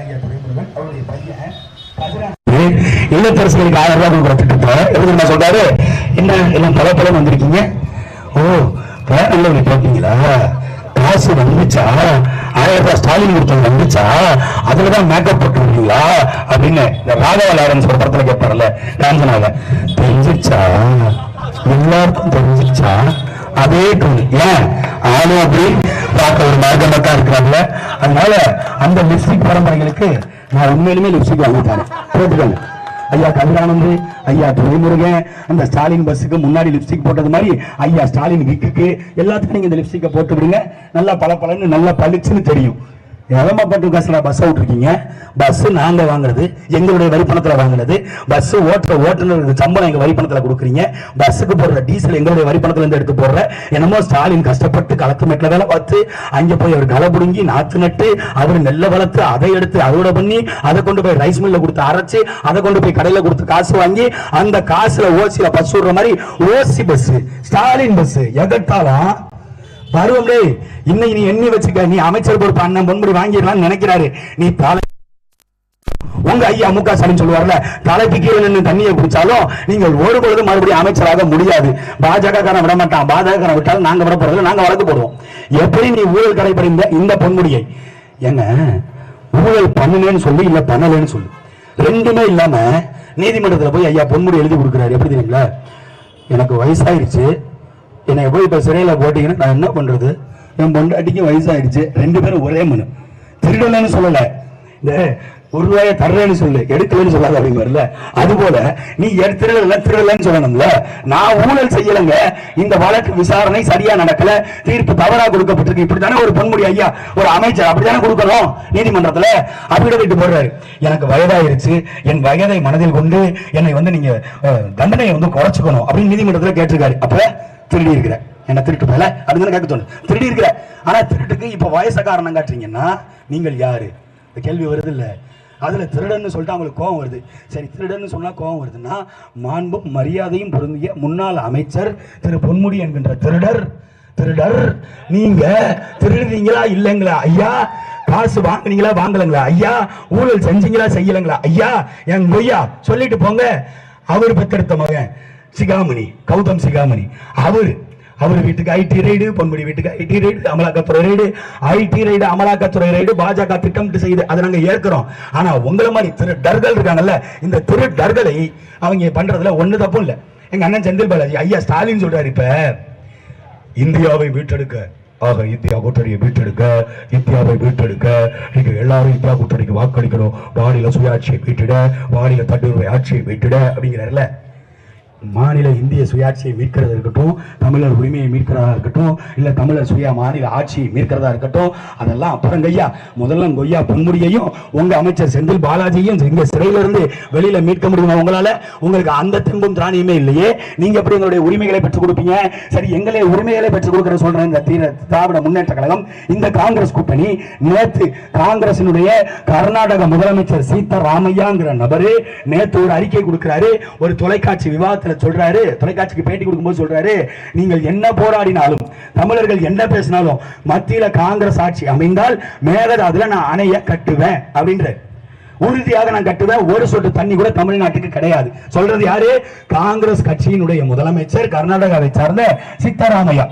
ஐயா துரைமுருகன் அவருடைய பையன் ஆயிரம் ரூபாய் கொடுக்குற திட்டத்தை எப்படி நான் சொல்றாரு? என்ன எல்லாம் பல பலம் வந்திருக்கீங்க? ஓ பேரல்ல போட்டீங்களா காசு வந்துச்சா? ஆயிரம் ரூபாய் ஸ்டாலின் கொடுத்தது வந்துச்சா? அதுலதான் மேக்கப் போட்டுருக்கீங்களா? அப்படின்னு இந்த ராகவ லாரன்ஸ் ஒரு படத்துல கேட்பார்ல காஞ்சனால தெரிஞ்சிருச்சா? எல்லாருக்கும் தெரிஞ்சிருச்சா? அதே தோணு ஏன்? ஆளும் அப்படி. பார்க்க ஒரு மார்க்கமா இருக்கிறாங்கல்ல. அதனால அந்த லிப்ஸ்டிக் பரம்பரைகளுக்கு நான் உண்மையிலுமே லிப்ஸ்டிக் வாங்கி போட்டுக்கோங்க ஐயா கதிரானந்து ஐயா துரைமுருகன் அந்த ஸ்டாலின் பஸ்ஸுக்கு முன்னாடி லிப்ஸ்டிக் போட்டது மாதிரி ஐயா ஸ்டாலின் விக்குக்கு எல்லாத்துக்கும் நீங்க இந்த லிப்ஸ்டிக்கை போட்டு விடுங்க. நல்லா பல பலன்னு நல்லா பளிச்சுன்னு தெரியும். எலம்பப்பட்டு காசுல பஸ் விட்டுருக்கீங்க. பஸ் நாங்க வாங்குறது எங்களுடைய வரிப்பணத்தில் வாங்குறது வாங்குனது. பஸ் ஓட்டுற ஓட்டுநருக்கு சம்பளம் எங்க வரிப்பணத்தில் கொடுக்குறீங்க. பஸ்ஸுக்கு போடுற டீசல் எங்களுடைய வரிப்பணத்துலேருந்து இருந்து எடுத்து போடுற. என்னமோ ஸ்டாலின் கஷ்டப்பட்டு களத்து மெட்ல வேலை பார்த்து அங்க போய் அவர் களை புடுங்கி நாத்து நட்டு அவர் நெல்லை வளர்த்து அதை எடுத்து அறுவடை பண்ணி அதை கொண்டு போய் ரைஸ் மில்ல கொடுத்து அரைச்சு அதை கொண்டு போய் கடையில கொடுத்து காசு வாங்கி அந்த காசுல ஓசியில பஸ் விடுற மாதிரி ஓசி பஸ் ஸ்டாலின் பஸ் எகட்டாலாம் பருவம் டேய் இன்னைக்கு நீ எண்ணி வச்சுக்க நீ அமைச்சர் பொறுப்பு அண்ணன் பொன்முடி வாங்கிடலாம்னு நினைக்கிறாரு. நீ தலை உங்க ஐயா மு க ஸ்டாலின் சொல்லுவார்ல தலைக்கு கீழே நின்று தண்ணியை குடிச்சாலும் நீங்கள் ஒரு பொழுது மறுபடியும் அமைச்சராக முடியாது. பாஜக காரன் விட மாட்டான். பாஜக காரன் விட்டாலும் நாங்க விட போறது நாங்க வழக்கு போடுவோம் எப்படி நீ ஊழல் கடைபிடிந்த இந்த பொன்முடியை? ஏங்க ஊழல் பண்ணுனேன்னு சொல்லி இல்ல பண்ணலன்னு சொல்லு. ரெண்டுமே இல்லாம நீதிமன்றத்துல போய் ஐயா பொன்முடி எழுதி கொடுக்குறாரு. எப்படி தெரியுங்களா? எனக்கு வயசாயிருச்சு. என்னை போய் இப்போ சிறையில போட்டீங்கன்னா நான் என்ன பண்றது? என் பொண்டாட்டிக்கும் வயசாயிடுச்சு. ரெண்டு பேரும் ஒரே மனு. திருடலன்னு சொல்லலை. இந்த ஒரு ரூபாயை தர்றேன்னு சொல்லு எடுக்கலன்னு சொல்லாத அப்படிங்கிறல அது போல நீ திருடல திருடலன்னு சொல்லணும்ல. நான் ஊழல் செய்யலங்க. இந்த வழக்கு விசாரணை சரியா நடக்கல. தீர்ப்பு தவறா கொடுக்கப்பட்டிருக்கு. இப்படித்தானே ஒரு பொன்முடி ஐயா ஒரு அமைச்சர் அப்படித்தானே கொடுக்கணும் நீதிமன்றத்துல? விட்டு போடுறாரு. எனக்கு வயதாயிருச்சு. என் வயதை மனதில் கொண்டு என்னை வந்து நீங்க தண்டனையை வந்து குறைச்சுக்கணும் அப்படின்னு நீதிமன்றத்துல கேட்டிருக்காரு. அப்ப திருடி இருக்கிற என்ன திருட்டு போல? அப்படின்னு கேட்க தோணும் திருடி இருக்கிற ஆனா திருட்டுக்கு இப்ப வயச காரணம் காட்டுறீங்கன்னா நீங்கள் யாரு? இந்த கேள்வி வருது இல்ல அதுல திருடன்னு சொல்லிட்டு அவங்களுக்கு கோவம் வருது. சரி திருடன்னு சொன்னா கோவம் வருதுன்னா மாண்பும் மரியாதையும் பொருந்திய முன்னாள் அமைச்சர் திரு பொன்முடி என்கின்ற திருடர் திருடர் நீங்க திருடுறீங்களா இல்லைங்களா? ஐயா காசு வாங்குனீங்களா வாங்கலங்களா? ஐயா ஊழல் செஞ்சீங்களா செய்யலங்களா? ஐயா என் கொய்யா சொல்லிட்டு போங்க. அவர் பெத்தெடுத்த மகன். சிகாமணி கௌதம் சிகாமணி. அவரு அவர் வீட்டுக்கு ஐடி ரைடு பொன்முடி வீட்டுக்கு ஐடி ரைடு அமலாக்கத்துறை ரைடு ஐடி ரைடு அமலாக்கத்துறை ரைடு பாஜக திட்டமிட்டு செய்து அதை நாங்க ஏற்கிறோம். ஆனா உங்களை மாதிரி திரு டர்கள் இருக்காங்கல்ல இந்த திருடர்களை அவங்க பண்றதுல ஒண்ணு தப்பும் இல்ல. எங்க அண்ணன் செந்தில் பாலாஜி ஐயா ஸ்டாலின் சொல்றாரு இப்ப இந்தியாவை மீட்டெடுக்க ஆக இந்தியா கூட்டணியை மீட்டெடுக்க இந்தியாவை மீட்டெடுக்க நீங்கள் எல்லாரும் இந்தியா கூட்டணிக்கு வாக்களிக்கணும். மாநில சுயாட்சியை மீட்டிட மாநில தன்னுரிமை ஆட்சியை மீட்டிட அப்படிங்கிறாருல்ல. மாநில இந்திய சுயாட்சியை மீட்கிறதா இருக்கட்டும் தமிழர் உரிமையை மீட்கிறதா இருக்கட்டும் இல்லை தமிழர் சுய மாநில ஆட்சியை மீட்கிறதா இருக்கட்டும் அதெல்லாம் அப்புறம் கையா முதல்ல கொய்யா பொன்முடியையும் உங்கள் அமைச்சர் செந்தில் பாலாஜியும் இங்கே சிறையிலிருந்து வெளியில் மீட்க முடியுமா உங்களால்? உங்களுக்கு அந்த தெம்பும் திராணியுமே இல்லையே. நீங்கள் எப்படி எங்களுடைய உரிமைகளை பெற்றுக் கொடுப்பீங்க? சரி எங்களை உரிமைகளை பெற்றுக் கொடுக்கிற சொல்றேன் இந்த தீர திராவிட முன்னேற்ற கழகம். இந்த காங்கிரஸ் கூட்டணி நேற்று காங்கிரசினுடைய கர்நாடக முதலமைச்சர் சீதாராமையாங்கிற நபரு நேற்று ஒரு அறிக்கை கொடுக்கிறாரு. ஒரு தொலைக்காட்சி விவாதத்தில் சொல்றாரு? தொலைக்காட்சிக்கு பேட்டி கொடுக்கும்போது சொல்றாரு நீங்கள் என்ன போராடினாலும் தமிழர்கள் என்ன பேசினாலும் மத்தியில் காங்கிரஸ் ஆட்சி அமைந்தால் மேகதாதுல நான் அணைய கட்டுவேன் அப்படின்ற உறுதியாக நான் கட்டுவேன் ஒரு சொட்டு தண்ணி கூட தமிழ்நாட்டுக்கு கிடையாது. சொல்றது யாரு? காங்கிரஸ் கட்சியினுடைய முதலமைச்சர் கர்நாடகாவை சார்ந்த சித்தராமையா.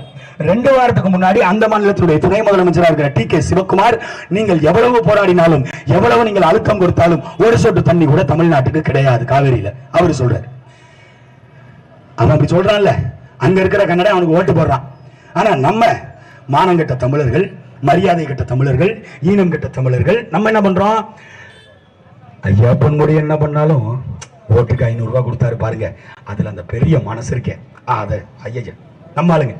ரெண்டு வாரத்துக்கு முன்னாடி அந்த மாநிலத்தினுடைய துணை முதலமைச்சராக இருக்கிற டி கே சிவகுமார் நீங்கள் எவ்வளவு போராடினாலும் எவ்வளவு நீங்கள் அழுத்தம் கொடுத்தாலும் ஒரு சொட்டு தண்ணி கூட தமிழ்நாட்டுக்கு கிடையாது காவேரியில. அவர் சொல்றாரு. அவன் அப்படி சொல்றான்ல. அங்க இருக்கிற கன்னட அவனுக்கு ஓட்டு போடுறான். ஆனா நம்ம மானங்கட்ட தமிழர்கள் மரியாதை கட்ட தமிழர்கள் ஈனம் கட்ட தமிழர்கள் நம்ம என்ன பண்றோம்? ஐயா பொன்முடி என்ன பண்ணாலும் ஓட்டுக்கு ஐநூறுரூவா கொடுத்தாரு பாருங்க. அதில் அந்த பெரிய மனசு இருக்கே. அதை ஐயா நம்ம ஆளுங்க.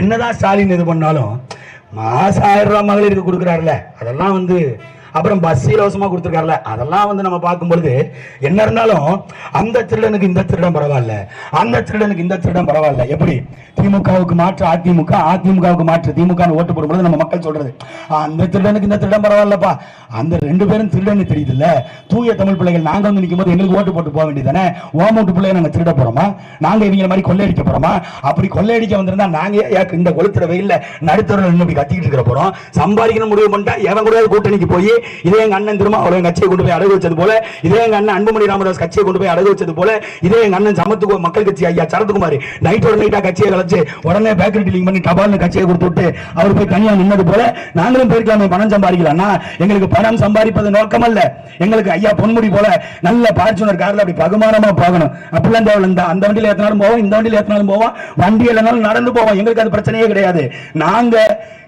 என்னதான் ஸ்டாலின் இது பண்ணாலும் மாசம் ஆயிரம் ரூபா மகளிருக்கு கொடுக்குறாருல. அதெல்லாம் வந்து அப்புறம் பஸ் இலவசமாக கொடுத்துருக்காருல. அதெல்லாம் வந்து நம்ம பார்க்கும்பொழுது என்ன இருந்தாலும் அந்த திருடனுக்கு இந்த திருடம் பரவாயில்ல. அந்த திருடனுக்கு இந்த திருடம் பரவாயில்ல. எப்படி? திமுகவுக்கு மாற்று அதிமுக அதிமுகவுக்கு மாற்று. திமுக ஓட்டு போடும்போது நம்ம மக்கள் சொல்றது அந்த திருடனுக்கு இந்த திருடம் பரவாயில்லப்பா. அந்த ரெண்டு பேரும் திருடன்னு தெரியுது இல்ல தூய தமிழ் பிள்ளைகள் நாங்க வந்து நிற்கும் போது எங்களுக்கு ஓட்டு போட்டு போக வேண்டியதானே ஓமூட்டு பிள்ளைங்க நாங்க திருட போறோமா? நாங்க இவங்க மாதிரி கொள்ளையடிக்க போறோமா? அப்படி கொள்ளையடிக்க வந்திருந்தா நாங்க ஏன் இந்த கொளுத்துற வெயில்ல நடுத்தர இப்படி கத்திக்கிட்டு இருக்கிற போறோம்? சம்பாதிக்கணும் முடிவு பண்ணிட்டா எவன் கூட கூட்டணிக்கு போய் இதே எங்க அண்ணன் திருமாவளவன் கட்சியை கொண்டு போய் அடகு வச்சது போல இதே எங்க அண்ணன் அன்புமணி ராமதாஸ் கட்சியை கொண்டு போய் அடகு வச்சது போல இதே எங்க அண்ணன் சமத்துக்கு மக்கள் கட்சி ஐயா சரத்குமார் நைட்டோட நைட்டா கட்சியை கலைச்சு உடனே பேக்கரி டீலிங் பண்ணி டபால்னு கட்சியை கொடுத்து விட்டு அவர் போய் தனியா நின்னது போல நாங்களும் போயிருக்கலாமே பணம் சம்பாதிக்கலாம்னா எங்களுக்கு பணம் சம்பாதிப்பது நோக்கம் அல்ல எங்களுக்கு ஐயா பொன்முடி போல நல்ல பார்ச்சுனர் கார்ல அப்படி பகுமானமா போகணும். அப்படிலாம் தேவை இந்த அந்த வண்டியில ஏத்தினாலும் போவோம் இந்த வண்டியில ஏத்தினாலும் போவோம். வண்டி இல்லைனாலும் நடந்து போவோம். எங்களுக்கு அது பிரச்சனையே கிடையாது. நாங்க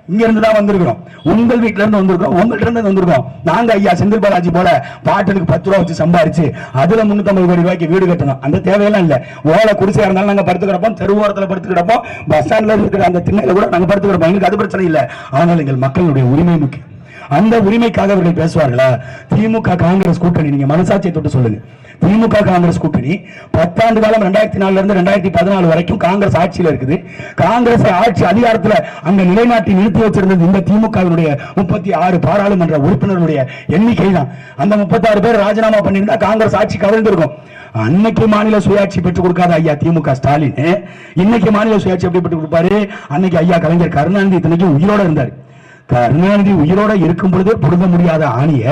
இங்க இருந்து தான் வந்திருக்கிறோம். உங்கள் வீட்டுல இருந்து வந்திருக்கோம். உங்கள்ட்ட இருந்து வந்திருக்கோம். நாங்க ஐயா செந்தில் பாலாஜி போல பாட்டனுக்கு பத்து ரூபா வச்சு சம்பாரிச்சு அதுல முன்னூத்தி கோடி ரூபாய்க்கு வீடு கட்டணும். அந்த தேவையெல்லாம் இல்ல. ஓலை குடிசையா இருந்தாலும் நாங்க படுத்து கிடப்போம் தெருவோரத்துல படுத்து கிடப்போம் பஸ் ஸ்டாண்ட்ல இருக்கிற அந்த திண்ணையில கூட நாங்க படுத்து கிடப்போம் எங்களுக்கு அது பிரச்சனை இல்ல. ஆனால் எங்கள் மக்களுடைய உரிமை முக்கியம். அந்த உரிமைக்காக அவர்கள் பேசுவார்களா? திமுக காங்கிரஸ் கூட்டணி. நீங்க மனசாட்சியை தொட்டு சொல்லுங்க. திமுக காங்கிரஸ் கூட்டணி. பத்தாண்டு காலம் ரெண்டாயிரத்தி நாலுல இருந்து ரெண்டாயிரத்தி பதினாலு வரைக்கும் காங்கிரஸ் ஆட்சியில் இருக்குது. காங்கிரஸ் ஆட்சி அதிகாரத்துல அங்க நிலைநாட்டி நிறுத்தி வச்சிருந்தது இந்த திமுகவினுடைய முப்பத்தி ஆறு பாராளுமன்ற உறுப்பினர்களுடைய எண்ணிக்கை தான் அந்த முப்பத்தாறு பேர் ராஜினாமா பண்ணியிருந்தா காங்கிரஸ் ஆட்சி கவிழ்ந்திருக்கும். அன்னைக்கு மாநில சுயாட்சி பெற்றுக் கொடுக்காத ஐயா திமுக ஸ்டாலின் இன்னைக்கு மாநில சுயாட்சி எப்படி பெற்றுக் கொடுப்பாரு? அன்னைக்கு ஐயா கலைஞர் கருணாநிதி இத்தனைக்கு உயிரோட இருந்தார். கருணாநிதி உயிரோட இருக்கும் பொழுதே புடுங்க முடியாத ஆணிய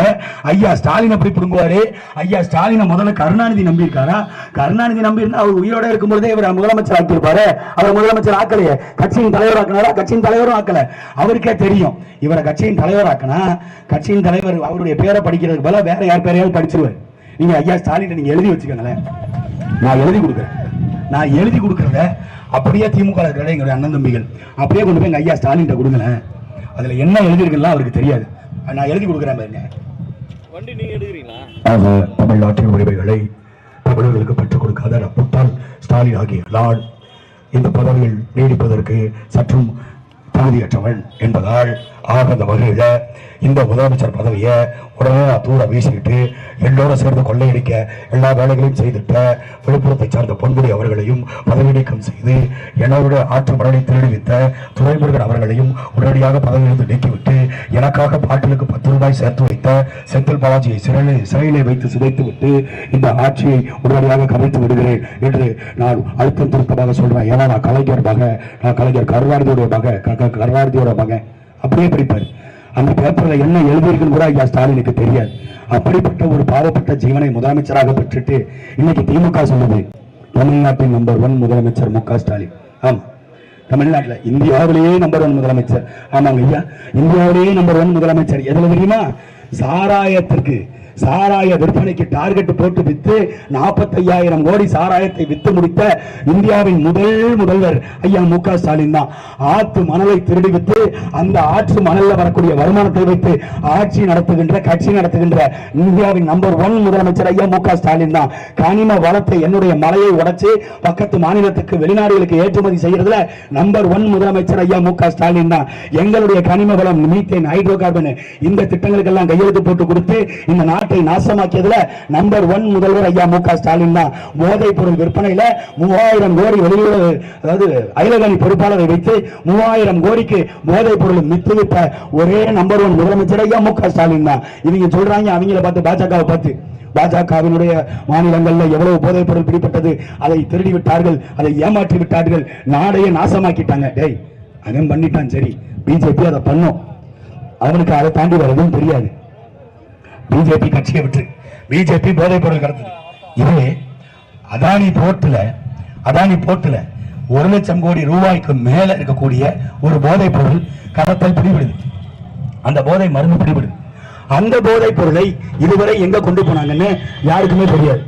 ஐயா ஸ்டாலின் எப்படி புடுங்குவாரு. ஐயா ஸ்டாலினை முதல்ல கருணாநிதி நம்பி இருக்காரா கருணாநிதி நம்பி இருந்தா அவர் உயிரோட இருக்கும் பொழுதே இவர் முதலமைச்சர் ஆக்கியிருப்பாரு. அவர் முதலமைச்சர் ஆக்கலையே. கட்சியின் தலைவர் ஆக்கினாரா? கட்சியின் தலைவரும் ஆக்கல. அவருக்கே தெரியும். இவரை கட்சியின் தலைவர் ஆக்கினா கட்சியின் தலைவர் அவருடைய பேரை படிக்கிறதுக்கு பதிலாக வேற யார் பேரையாவது படிச்சிருவார். நீங்க ஐயா ஸ்டாலின் நீங்க எழுதி வச்சுக்கோங்களேன். நான் எழுதி கொடுக்குறேன். நான் எழுதி கொடுக்குறத அப்படியே திமுக ல எங்களுடைய அண்ணன் தம்பிகள். அப்படியே கொண்டு போய் எங்க ஐயா ஸ்டாலின் கொடுங்களேன். அதுல என்ன எழுதிருக்குலாம் அவருக்கு தெரியாது. நான் எழுதி கொடுக்குறேன் பாருங்க. வண்டி நீங்க எடுக்கிறீங்களா? ஆக தமிழ்நாட்டின் உரிமைகளை தமிழர்களுக்கு பெற்றுக் கொடுக்காத ரப்புட்டால் ஸ்டாலின் ஆகிய நான் இந்த பதவியில் நீடிப்பதற்கு சற்றும் தகுதியற்றவன் என்பதால் ஆக அந்த வகையில் இந்த முதலமைச்சர் பதவியை உடனே நான் தூர வீசிக்கிட்டு எல்லோரும் சேர்ந்து கொள்ளையடிக்க எல்லா வேலைகளையும் செய்துட்ட விழுப்புரத்தை சார்ந்த பொன்முடி அவர்களையும் பதவி நீக்கம் செய்து என்னோருடைய ஆற்று மரலை திருடிவித்த துறைமுருகன் அவர்களையும் உடனடியாக பதவியிலிருந்து நீக்கிவிட்டு எனக்காக பாட்டிலுக்கு பத்து ரூபாய் சேர்த்து வைத்த செந்தில் பாலாஜியை சிறையில் சிறையிலே வைத்து சிதைத்து விட்டு இந்த ஆட்சியை உடனடியாக கவிழ்த்து விடுகிறேன் என்று நான் அழுத்தம் திருத்தமாக சொல்றேன் ஏன்னா நான் கலைஞர் மக நான் கலைஞர் கருணாநிதியோட மக கருணாநிதியோட மகன். அப்படியே படிப்பார். அந்த பேப்பரில் என்ன எழுதியிருக்குன்னு கூட ஐயா ஸ்டாலினுக்கு தெரியாது. அப்படிப்பட்ட ஒரு பாவப்பட்ட ஜீவனை முதலமைச்சராக பெற்றுட்டு இன்னைக்கு திமுக சொல்லுது தமிழ்நாட்டின் நம்பர் ஒன் முதலமைச்சர் மு க ஸ்டாலின். ஆமா. தமிழ்நாட்டுல இந்தியாவிலேயே நம்பர் ஒன் முதலமைச்சர். ஆமாங்க ஐயா. இந்தியாவிலேயே நம்பர் ஒன் முதலமைச்சர். எதில் தெரியுமா? சாராயத்திற்கு. சாராய விற்பனைக்கு டார்கெட் போட்டு வித்து 45000 கோடி சாராயத்தை வித்து முடித்த இந்தியாவின் முதல் முதல்வர் ஐயா மு க ஸ்டாலின் தான். ஆற்று மணலை திருடி வித்து அந்த ஆற்று மணலில் வரக்கூடிய வருமானத்தை வைத்து ஆட்சி நடத்துகின்ற கட்சி நடத்துகின்ற இந்தியாவின் நம்பர் ஒன் முதலமைச்சர் ஐயா மு க ஸ்டாலின் தான். கனிம வளத்தை என்னுடைய மலையை உடைச்சு பக்கத்து மாநிலத்துக்கு வெளிநாடுகளுக்கு ஏற்றுமதி செய்யறதுல நம்பர் ஒன் முதலமைச்சர் ஐயா மு க ஸ்டாலின் தான். எங்களுடைய கனிம வளம் மீத்தேன் ஹைட்ரோ கார்பன் இந்த திட்டங்களுக்கெல்லாம் கையெழுத்து போட்டு கொடுத்து இந்த நாட்டை நாசமாக்கியதுல நம்பர் ஒன் முதல்வர் ஐயா மு க ஸ்டாலின் தான். போதைப் பொருள் விற்பனையில மூவாயிரம் கோடி வெளியுறவு அதாவது அயலகணி பொறுப்பாளரை வைத்து மூவாயிரம் கோடிக்கு போதைப் பொருள் மித்து விட்ட ஒரே நம்பர் ஒன் முதலமைச்சர் ஐயா மு க ஸ்டாலின் தான். இவங்க சொல்றாங்க அவங்கள பார்த்து பாஜகவை பார்த்து. பாஜகவினுடைய மாநிலங்கள்ல எவ்வளவு போதைப் பொருள் பிடிப்பட்டது அதை திருடி விட்டார்கள் அதை ஏமாற்றி விட்டார்கள் நாடையே நாசமாக்கிட்டாங்க. டேய் அவன் பண்ணிட்டான் சரி. பிஜேபி அதை பண்ணும். அவனுக்கு அதை தாண்டி வேற எதுவும் தெரியாது. பிஜேபி கட்சியை விட்டு பிஜேபி போதைப் பொருள் கடத்தது இதே அதானி போர்ட்டில் அதானி போர்ட்டில் ஒரு லட்சம் கோடி ரூபாய்க்கு மேல இருக்கக்கூடிய ஒரு போதைப் பொருள் கடத்தல் பிடிபடுது. அந்த போதை மருந்து பிடிபடுது. அந்த போதைப் பொருளை இதுவரை எங்க கொண்டு போனாங்கன்னு யாருக்குமே தெரியாது.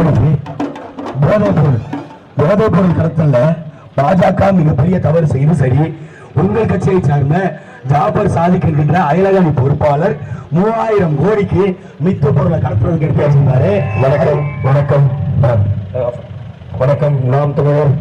அப்படி போதைப் பொருள் போதைப் பொருள் கடத்தல்ல பாஜக மிகப்பெரிய தவறு செய்து சரி உங்கள் கட்சியை சார்ந்த ஜாபர் சாதிக் என்கின்ற அயலகணி பொறுப்பாளர் மூவாயிரம் கோடிக்கு மித்து பொருளை கடத்துறதுக்கு எடுத்து வச்சிருந்தாரு. வணக்கம் வணக்கம் வணக்கம் நாம் தமிழர்.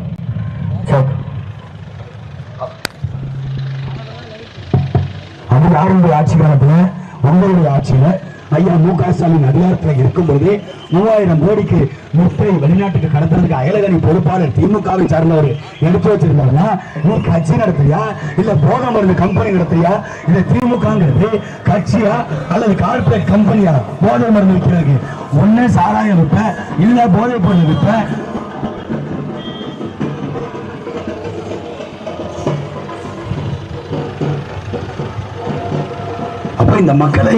அது யாருடைய ஆட்சி காலத்தில் உங்களுடைய ஆட்சியில ஐயா மு க ஸ்டாலின் அதிகாரத்தில் இருக்கும்போது மூவாயிரம் கோடிக்கு முட்டை வெளிநாட்டுக்கு கடத்துறதுக்கு அயலகணி பொறுப்பாளர் திமுகவை சார்ந்தவர் எடுத்து வச்சிருந்தாருன்னா நீ கட்சி நடத்துறியா? இல்ல போக மருந்து கம்பெனி நடத்துறியா? இல்ல திமுகங்கிறது கட்சியா? அல்லது கார்பரேட் கம்பெனியா போதை மருந்து விற்கிறதுக்கு ஒண்ணு சாராயம் விற்ப இல்ல போதை பொருள் விற்ப. அப்ப இந்த மக்களை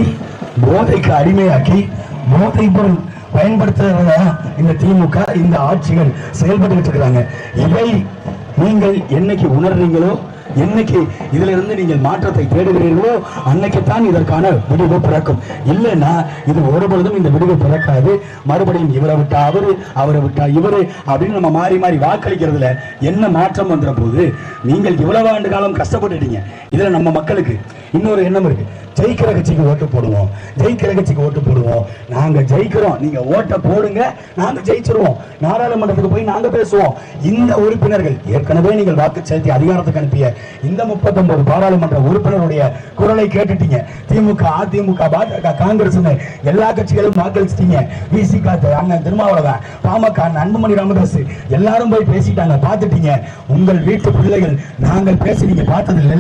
போதைக்கு அடிமையாக்கி போதை பொருள் பயன்படுத்துறத இந்த திமுக இந்த ஆட்சிகள் செயல்பட்டு இருக்கிறாங்க. இவை நீங்கள் என்னைக்கு உணர்றீங்களோ என்னைக்கு இதுல இருந்து நீங்கள் மாற்றத்தை தேடுகிறீர்களோ அன்னைக்கு தான் இதற்கான விடிவு பிறக்கும். இல்லைன்னா இது ஒரு பொழுதும் இந்த விடுவு பிறக்காது. மறுபடியும் இவரை விட்டா அவரு அவரை விட்டா இவரு அப்படின்னு நம்ம மாறி மாறி வாக்களிக்கிறதுல என்ன மாற்றம் வந்துற போது நீங்கள் இவ்வளவு ஆண்டு காலம் கஷ்டப்பட்டுட்டீங்க. இதுல நம்ம மக்களுக்கு இன்னொரு எண்ணம் இருக்கு. ஜெயிக்கிற கட்சிக்கு ஓட்டு போடுவோம். ஜெயிக்கிற கட்சிக்கு ஓட்டு போடுவோம். நாங்க ஜெயிக்கிறோம். நீங்க ஓட்டை போடுங்க. நாங்க ஜெயிச்சிருவோம். நாடாளுமன்றத்துக்கு போய் நாங்க பேசுவோம். இந்த உறுப்பினர்கள் ஏற்கனவே நீங்கள் வாக்கு செலுத்தி அதிகாரத்துக்கு அனுப்பிய இந்த 39 பாராளுமன்ற உறுப்பினருடைய குரலை கேட்டுட்டீங்க. திமுக அதிமுக பாஜக காங்கிரஸ் எல்லா கட்சிகளும் வாக்களிச்சிட்டீங்க. விசிக அண்ணன் திருமாவளவன் பாமக அன்புமணி ராமதாஸ் எல்லாரும் போய் பேசிட்டாங்க. பார்த்துட்டீங்க. உங்கள் வீட்டு பிள்ளைகள் நாங்கள் பேசி நீங்க பார்த்தது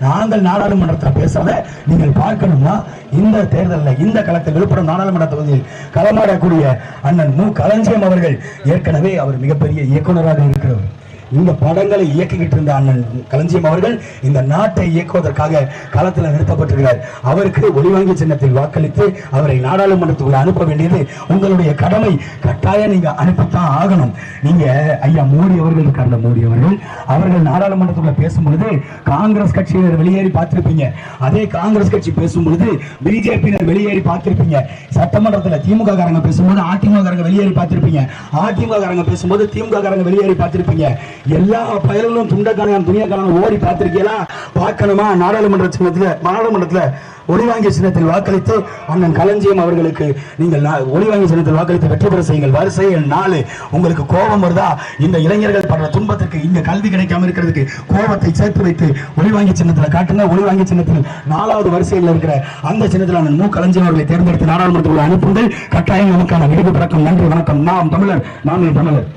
நாங்கள் நாடாளுமன்றத்தில் பேசாத நீங்கள் பார்க்கணும்னா இந்த தேர்தலில் இந்த களத்தில் விழுப்புரம் நாடாளுமன்ற தொகுதியில் களமாடக்கூடிய அண்ணன் மு. களஞ்சியம் அவர்கள் ஏற்கனவே அவர் மிகப்பெரிய இயக்குனராக இருக்கிறவர் இந்த படங்களை இயக்கிக்கிட்டு இருந்த அண்ணன் களஞ்சியம் அவர்கள் இந்த நாட்டை இயக்குவதற்காக களத்தில் நிறுத்தப்பட்டிருக்கிறார். அவருக்கு ஒளிவாங்கி சின்னத்தில் வாக்களித்து அவரை நாடாளுமன்றத்துக்குள்ள அனுப்ப வேண்டியது உங்களுடைய கடமை. கட்டாயம் நீங்க அனுப்பித்தான் ஆகணும். நீங்க ஐயா மோடி அவர்கள் இருக்கார்ல மோடி அவர்கள்? அவர்கள் நாடாளுமன்றத்துக்குள்ள பேசும்பொழுது காங்கிரஸ் கட்சியினர் வெளியேறி பார்த்திருப்பீங்க. அதே காங்கிரஸ் கட்சி பேசும்பொழுது பிஜேபியினர் வெளியேறி பார்த்திருப்பீங்க. சட்டமன்றத்தில் திமுக காரங்க பேசும்போது அதிமுக காரங்க வெளியேறி பார்த்திருப்பீங்க. அதிமுக காரங்க பேசும்போது திமுக காரங்க வெளியேறி பார்த்திருப்பீங்க. எல்லா பயல்களும் துண்டக்காரன் துணியக்காரன் ஓடி பார்த்திருக்கீங்களா? பார்க்கணுமா? நாடாளுமன்ற சின்னத்துல நாடாளுமன்றத்துல ஒளிவாங்கிய சின்னத்தில் வாக்களித்து அண்ணன் களஞ்சியம் அவர்களுக்கு நீங்கள் ஒளிவாங்கிய சின்னத்தில் வாக்களித்து வெற்றி பெற செய்யுங்கள். வரிசை எண் நாலு. உங்களுக்கு கோபம் வருதா? இந்த இளைஞர்கள் படுற துன்பத்திற்கு இங்க கல்வி கிடைக்காம இருக்கிறதுக்கு கோபத்தை சேர்த்து வைத்து ஒளிவாங்கி சின்னத்தில் காட்டுங்க. ஒளிவாங்கி சின்னத்தில் நாலாவது வரிசையில் இருக்கிற அந்த சின்னத்தில் அண்ணன் மு. களஞ்சியம் அவர்களை தேர்ந்தெடுத்து நாடாளுமன்றத்தில் அனுப்புங்கள். கட்டாயம் நமக்கான விடுப்பு பிறக்கும். நன்றி வணக்கம். நாம் தமிழர் நாம் தமிழர்.